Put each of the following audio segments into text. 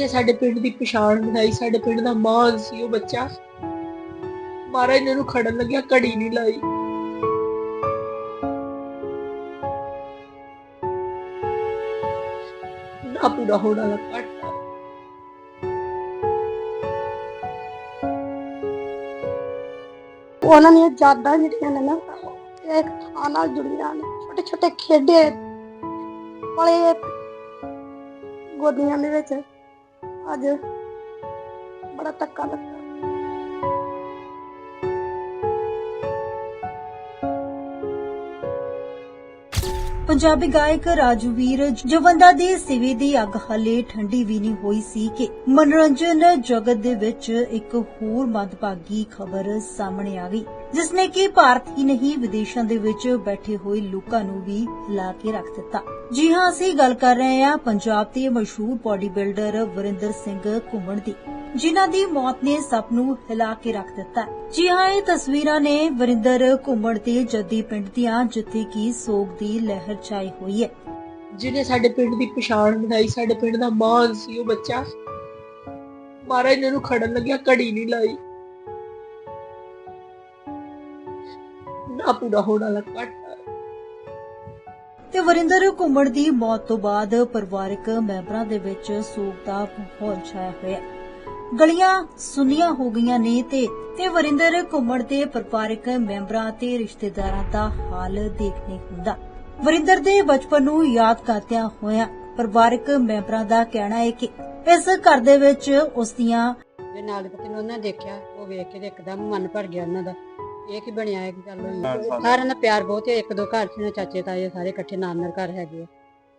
ਜਿਹਨੇ ਸਾਡੇ ਪਿੰਡ ਦੀ ਪਛਾਣ ਬਣਾਈ, ਸਾਡੇ ਪਿੰਡ ਦਾ ਮਾਣ ਸੀ, ਉਹ ਬੱਚਾ ਮਹਾਰਾਜ ਨੇ ਉਹਨੂੰ ਖੜਨ ਲੱਗਿਆ ਘੜੀ ਨਹੀਂ ਲਾਈ। ਨਾ ਪੂਰਾ ਹੋਣਾ ਦਾ ਘਾਟਾ ਉਹਨਾਂ ਦੀਆਂ ਯਾਦਾਂ ਜਿਹੜੀਆਂ ਨੇ ਨਾ, ਇਹ ਇੱਕ ਥਾਂ ਨਾਲ ਜੁੜੀਆਂ ਨੇ ਛੋਟੇ ਛੋਟੇ ਖੇਡੇ ਪਲੇ ਗੋਦੀਆਂ ਦੇ ਵਿੱਚ। ਅੱਜ ਬੜਾ ਧੱਕਾ ਲੱਗਾ। ਪੰਜਾਬੀ ਗਾਇਕ ਰਾਜਵੀਰ ਜਵੰਦਾ ਦੇ ਸਿਵੇ ਦੀ ਅੱਗ ਹਲੇ ਠੰਡੀ ਵੀ ਨਹੀਂ ਹੋਈ ਸੀ ਕਿ ਮਨੋਰੰਜਨ ਜਗਤ ਦੇ ਵਿੱਚ ਇੱਕ ਹੋਰ ਮੰਦਭਾਗੀ ਖਬਰ ਸਾਹਮਣੇ ਆ ਗਈ, ਜਿਸ ਨੇ ਕਿ ਭਾਰਤ ਹੀ ਨਹੀਂ, ਵਿਦੇਸ਼ਾਂ ਦੇ ਵਿੱਚ ਬੈਠੇ ਹੋਏ ਲੋਕਾਂ ਨੂੰ ਵੀ ਹਿਲਾ ਕੇ ਰੱਖ ਦਿੱਤਾ। ਜੀ ਹਾਂ, ਅਸੀਂ ਗੱਲ ਕਰ ਰਹੇ ਹਾਂ ਪੰਜਾਬ ਦੇ ਮਸ਼ਹੂਰ ਬਾਡੀ ਬਿਲਡਰ ਵਰਿੰਦਰ ਸਿੰਘ ਘੁੰਮਣ ਦੀ। ਜਿਨ੍ਹਾਂ ਦੀ ਮੌਤ ਨੇ ਸਭ ਨੂੰ ਹਿਲਾ ਕੇ ਰੱਖ ਦਿੱਤਾ ਜੀ ਹਾਂ ਇਹ ਤਸਵੀਰਾਂ ਨੇ ਵਰਿੰਦਰ ਘੁੰਮਣ ਦੇ ਜੱਦੀ ਪਿੰਡ ਦੀਆਂ ਜਿੱਥੇ ਕਿ ਸੋਗ ਦੀ ਲਹਿਰ ਛਾਈ ਹੋਈ ਹੈ। ਜਿਹਨੇ ਸਾਡੇ ਪਿੰਡ ਦੀ ਪਛਾਣ ਬਣਾਈ ਸਾਡੇ ਪਿੰਡ ਦਾ ਮਾਣ ਸੀ ਉਹ ਬੱਚਾ। ਮਹਾਰਾਜ ਨੇ ਉਹਨੂੰ ਖੜਨ ਲੱਗਿਆ ਘੜੀ ਨਹੀਂ ਲਾਈ। ਨਾ ਪੂਰਾ ਹੋਣਾ ਦਾ ਘਾਟਾ ਤੇ ਵਰਿੰਦਰ ਘੁੰਮਣ ਦੀ ਮੌਤ ਤੋਂ ਬਾਅਦ ਪਰਿਵਾਰਕ ਮੈਂਬਰਾਂ ਦੇ ਵਿੱਚ ਸੋਗ ਦਾ ਮਾਹੌਲ ਛਾਇਆ ਹੋਇਆ ਹੈ। ਗਲੀਆਂ ਸੁੰਨੀਆਂ ਹੋ ਗਈਆਂ ਨੇ ਤੇ ਤੇ ਵਰਿੰਦਰ ਘੁੰਮਣ ਦੇ ਪਰਿਵਾਰਕ ਮੈਂਬਰਾਂ ਤੇ ਰਿਸ਼ਤੇਦਾਰਾਂ ਦਾ ਹਾਲ ਦੇਖਣੇ ਹੁੰਦਾ। ਵਰਿੰਦਰ ਦੇ ਬਚਪਨ ਨੂੰ ਯਾਦ ਕਰਦਿਆਂ ਹੋਇਆਂ ਪਰਿਵਾਰਕ ਮੈਂਬਰਾਂ ਦਾ ਕਹਿਣਾ ਹੈ ਕਿ ਇਸ ਘਰ ਦੇ ਵਿੱਚ ਉਸ ਦੀਆਂ ਦੇ ਨਾਲ ਪਤੀ ਨੂੰ ਉਹਨਾਂ ਦੇਖਿਆ ਉਹ ਵੇਖ ਕੇ ਤੇ ਇੱਕਦਮ ਮਨ ਭਰ ਗਿਆ ਉਹਨਾਂ ਦਾ। ਇਹ ਕੀ ਬਣਿਆ ਇਹ ਕੀ ਗੱਲ ਹੋਈ? ਸਾਰਿਆਂ ਦਾ। ਪਿਆਰ ਬਹੁਤ ਹੈ ਇੱਕ ਦੋ ਘਰ ਸੀ ਨਾ ਚਾਚੇ ਤਾਏ ਸਾਰੇ ਇਕੱਠੇ ਨਾਲ ਨਾਲ ਘਰ ਹੈਗੇ ਆ।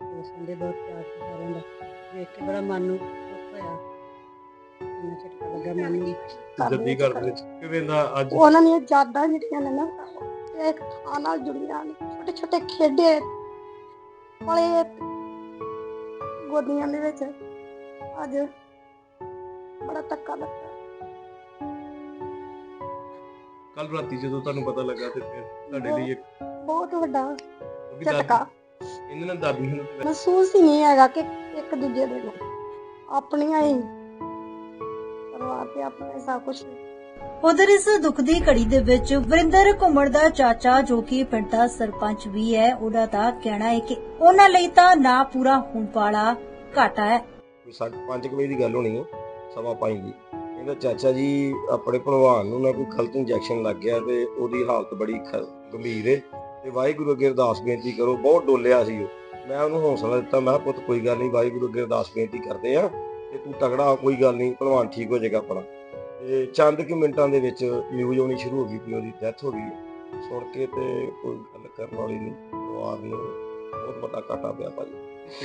ਤੇ ਸੰਦੇ ਬਹੁਤ ਪਿਆਰ ਸੀ ਸਾਰਿਆਂ ਦਾ। ਵੇਖ ਕੇ ਬੜਾ ਮਨ ਨੂੰ ਦੁੱਖ ਹੋਇਆ। ਇੰਨਾ ਝਟਕਾ ਲੱਗਾ ਮਨ ਨੂੰ ਜੱਦੀ ਘਰ ਦੇ ਵਿੱਚ ਕਿਵੇਂ ਦਾ ਅੱਜ? ਉਹਨਾਂ ਦੀਆਂ ਯਾਦਾਂ ਜਿਹੜੀਆਂ ਨੇ ਨਾ ਇਹ ਇੱਕ ਥਾਂ ਨਾਲ ਜੁੜੀਆਂ ਨੇ। ਛੋਟੇ ਛੋਟੇ ਖੇਡੇ। ਪਲੇ ਗੋਦੀਆਂ ਦੇ ਵਿੱਚ। ਅੱਜ ਬੜਾ ਧੱਕਾ ਲੱਗਾ। ਕੱਲ ਰਾਤੀ ਜਦੋਂ ਤੁਹਾਨੂੰ ਪਤਾ ਲੱਗਾ ਤੇ ਫਿਰ ਤੁਹਾਡੇ ਲਈ ਇੱਕ ਬਹੁਤ ਵੱਡਾ ਝਟਕਾ ਦਾਦੀ ਇਹਨਾਂ ਨਾਲ ਦਾਦੀ ਨੂੰ ਤੇ ਮਹਿਸੂਸ ਹੀ ਨਹੀਂ ਹੈਗਾ ਕਿ ਇੱਕ ਦੂਜੇ ਦੇ ਨਾਲ ਆਪਣੀਆਂ ਹੀ ਪਰਿਵਾਰ ਤੇ ਆਪਣਾ ਸਭ ਕੁਝ ਉਧਰ ਇਸ ਦੁੱਖ ਦੀ ਘੜੀ ਦੇ ਵਿੱਚ ਵਰਿੰਦਰ ਘੁੰਮਣ ਦਾ ਚਾਚਾ ਜੋ ਕਿ ਪਿੰਡ ਦਾ ਸਰਪੰਚ ਵੀ ਹੈ, ਉਹਦਾ ਦਾ ਕਹਿਣਾ ਹੈ ਕਿ ਉਹਨਾਂ ਲਈ ਤਾਂ ਨਾ ਪੂਰਾ ਹੋਣ ਵਾਲਾ ਘਾਟਾ ਹੈ। ਕੋਈ ਸਾਢੇ ਵਜੇ ਦੀ ਗੱਲ ਹੋਣੀ ਹੈ ਸਵਾ ਪੰਜ ਦੀ ਇਹਦਾ ਚਾਚਾ ਜੀ, ਆਪਣੇ ਭਲਵਾਨ ਨੂੰ ਨਾ ਕੋਈ ਗਲਤ ਇੰਜੈਕਸ਼ਨ ਲੱਗ ਗਿਆ ਤੇ ਉਹਦੀ ਹਾਲਤ ਬੜੀ ਗੰਭੀਰ ਹੈ ਤੇ ਵਾਹਿਗੁਰੂ ਅੱਗੇ ਅਰਦਾਸ ਬੇਨਤੀ ਕਰੋ, ਬਹੁਤ ਡੋਲਿਆ ਸੀ ਉਹ। ਮੈਂ ਉਹਨੂੰ ਹੌਸਲਾ ਦਿੱਤਾ, ਮੈਂ ਪੁੱਤ, ਕੋਈ ਗੱਲ ਨਹੀਂ, ਵਾਹਿਗੁਰੂ ਅੱਗੇ ਅਰਦਾਸ ਬੇਨਤੀ ਕਰਦੇ ਆ। ਤੇ ਤੂੰ ਤਗੜਾ ਹੋ, ਕੋਈ ਗੱਲ ਨਹੀਂ ਭਲਵਾਨ ਠੀਕ ਹੋ ਜਾਏਗਾ ਆਪਣਾ। ਤੇ ਚੰਦ ਕੁ ਮਿੰਟਾਂ ਦੇ ਵਿੱਚ ਨਿਊਜ਼ ਆਉਣੀ ਸ਼ੁਰੂ ਹੋ ਗਈ ਕਿ ਉਹਦੀ ਡੈਥ ਹੋ ਗਈ। ਹੈ। ਸੁਣ ਕੇ ਤੇ ਕੋਈ ਗੱਲ ਕਰਨ ਵਾਲੀ ਨਹੀਂ ਪਰਿਵਾਰ ਨੂੰ ਬਹੁਤ ਵੱਡਾ ਘਾਟਾ ਪਿਆ ਭਾਜੀ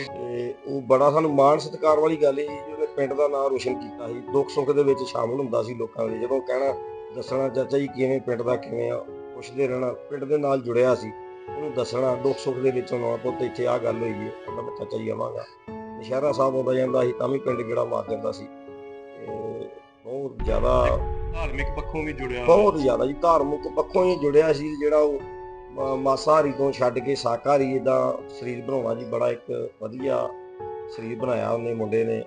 ਤੇ ਉਹ ਬੜਾ ਸਾਨੂੰ ਮਾਣ ਸਤਿਕਾਰ ਵਾਲੀ ਗੱਲ ਸੀ ਜੀ ਉਹਨੇ ਪਿੰਡ ਦਾ ਨਾਮ ਰੋਸ਼ਨ ਕੀਤਾ ਸੀ। ਦੁੱਖ ਸੁੱਖ ਦੇ ਵਿੱਚ ਸ਼ਾਮਲ ਹੁੰਦਾ ਸੀ ਲੋਕਾਂ ਦੇ ਜਦੋਂ ਕਹਿਣਾ ਦੱਸਣਾ ਚਾਚਾ ਜੀ ਕਿਵੇਂ ਪਿੰਡ ਦਾ ਕਿਵੇਂ ਆ ਪੁੱਛਦੇ ਰਹਿਣਾ ਪਿੰਡ ਦੇ ਨਾਲ ਜੁੜਿਆ ਸੀ। ਉਹਨੂੰ ਦੱਸਣਾ ਦੁੱਖ ਸੁੱਖ ਦੇ ਵਿੱਚ ਆਉਣਾ ਪੁੱਤ ਇੱਥੇ ਆ ਗੱਲ ਹੋਈ ਹੈ ਕਹਿੰਦਾ ਮੈਂ ਚਾਚਾ ਜੀ ਆਵਾਂਗਾ। ਨਸ਼ਹਿਰਾ ਸਾਹਿਬ ਆਉਂਦਾ ਜਾਂਦਾ ਸੀ ਤਾਂ ਵੀ ਪਿੰਡ ਗੇੜਾ ਮਾਰ ਜਾਂਦਾ ਸੀ। ਤੇ ਬਹੁਤ ਜ਼ਿਆਦਾ ਧਾਰਮਿਕ ਪੱਖੋਂ ਵੀ ਜੁੜਿਆ। ਬਹੁਤ ਜ਼ਿਆਦਾ ਜੀ ਧਾਰਮਿਕ ਪੱਖੋਂ ਹੀ ਜੁੜਿਆ ਸੀ ਜਿਹੜਾ ਉਹ ਮਾਸਾਹਾਰੀ ਤੋਂ ਛੱਡ ਕੇ ਸਾਕਾਹਾਰੀ ਇਦਾਂ ਸਰੀਰ ਬਣਾਉਣਾ ਜੀ ਬੜਾ ਇੱਕ ਵਧੀਆ ਸਰੀਰ ਬਣਾਇਆ ਉਹਨੇ ਮੁੰਡੇ ਨੇ।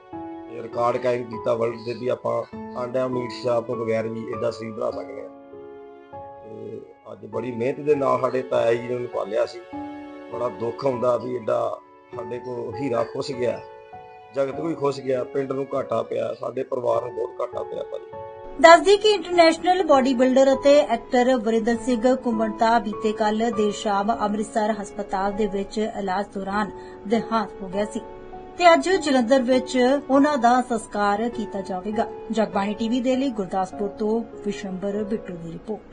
ਰਿਕਾਰਡ ਕਾਇਮ ਕੀਤਾ ਵਰਲਡ ਦੇ ਵੀ ਆਪਾਂ ਆਂਡਿਆਂ ਮੀਟ ਸ਼ਾਪ ਤੋਂ ਬਗੈਰ ਵੀ ਇਦਾਂ ਸਰੀਰ ਬਣਾ ਸਕਦੇ ਆ ਤੇ ਅੱਜ ਬੜੀ ਮਿਹਨਤ ਦੇ ਨਾਲ ਸਾਡੇ ਤਾਇਆ ਜੀ ਨੇ ਉਹਨੂੰ ਪਾਲਿਆ ਸੀ। ਬੜਾ ਦੁੱਖ ਹੁੰਦਾ ਵੀ ਐਡਾ ਸਾਡੇ ਕੋਲ ਹੀਰਾ ਖੁੱਸ ਗਿਆ, ਜਗਤ ਕੋਈ ਖੁੱਸ ਗਿਆ, ਪਿੰਡ ਨੂੰ ਘਾਟਾ ਪਿਆ, ਸਾਡੇ ਪਰਿਵਾਰ ਨੂੰ ਬਹੁਤ ਘਾਟਾ ਪਿਆ ਭਾਜੀ। ਦੱਸਦੀ ਕਿ ਇੰਟਰਨੈਸ਼ਨਲ ਬਾਡੀ ਬਿਲਡਰ ਅਤੇ ਐਕਟਰ ਵਰਿੰਦਰ ਸਿੰਘ ਘੁੰਮਣ ਬੀਤੇ ਕੱਲ ਦੇਰ ਸ਼ਾਮ ਅੰਮ੍ਰਿਤਸਰ ਹਸਪਤਾਲ ਦੇ ਵਿੱਚ ਇਲਾਜ ਦੌਰਾਨ ਦੇਹਾਂਤ ਹੋ ਗਿਆ ਸੀ ਤੇ ਅੱਜ ਜਲੰਧਰ ਵਿੱਚ ਉਹਨਾਂ ਦਾ ਸੰਸਕਾਰ ਕੀਤਾ ਜਾਵੇਗਾ। ਜਗਬਾਣੀ ਟੀਵੀ ਦੇ ਲਈ ਗੁਰਦਾਸਪੁਰ ਤੋਂ ਵਿਸ਼ੰਬਰ ਬਿੱਟੂ ਦੀ ਰਿਪੋਰਟ।